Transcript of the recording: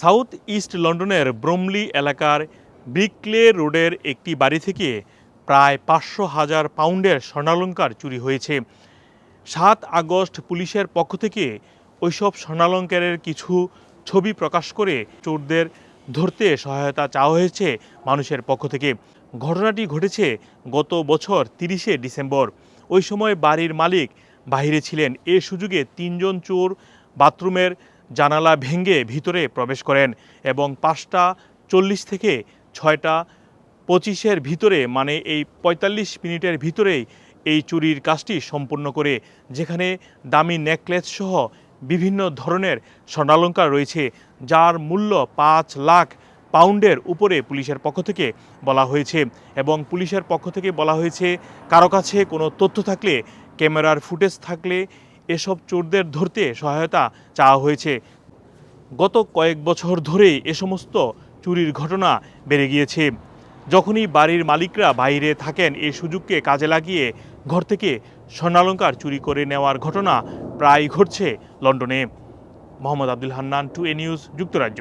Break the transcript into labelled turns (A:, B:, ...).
A: South east লন্ডনের ব্রমলি এলাকার ব্রিকলে রোডের একটি বাড়ি থেকে প্রায় পাঁচশো হাজার পাউন্ডের স্বর্ণালঙ্কার চুরি হয়েছে। সাত আগস্ট পুলিশের পক্ষ থেকে ওইসব স্বর্ণালঙ্কারের কিছু ছবি প্রকাশ করে চোরদের ধরতে সহায়তা চাওয়া হয়েছে মানুষের পক্ষ থেকে। ঘটনাটি ঘটেছে গত বছর তিরিশে ডিসেম্বর। ওই সময় বাড়ির মালিক বাইরে ছিলেন। এ সুযোগে তিনজন চোর বাথরুমের জানালা ভেঙে ভিতরে প্রবেশ করেন এবং পাঁচটা চল্লিশ থেকে ছয়টা পঁচিশের ভিতরে মানে এই পঁয়তাল্লিশ মিনিটের ভিতরেই এই চুরির কাজটি সম্পূর্ণ করে, যেখানে দামি নেকলেস সহ বিভিন্ন ধরনের স্বর্ণালঙ্কার রয়েছে, যার মূল্য পাঁচ লাখ পাউন্ডের উপরে পুলিশের পক্ষ থেকে বলা হয়েছে। এবং পুলিশের পক্ষ থেকে বলা হয়েছে, কারও কাছে কোনো তথ্য থাকলে, ক্যামেরার ফুটেজ থাকলে এসব চোরদের ধরতে সহায়তা চাওয়া হয়েছে। গত কয়েক বছর ধরে এ সমস্ত চুরির ঘটনা বেড়ে গিয়েছে। যখনই বাড়ির মালিকরা বাইরে থাকেন এই সুযোগকে কাজে লাগিয়ে ঘর থেকে স্বর্ণালঙ্কার চুরি করে নেওয়ার ঘটনা প্রায় ঘটছে লন্ডনে। Mohammad Abdul Hannan, two A news, যুক্তরাজ্য।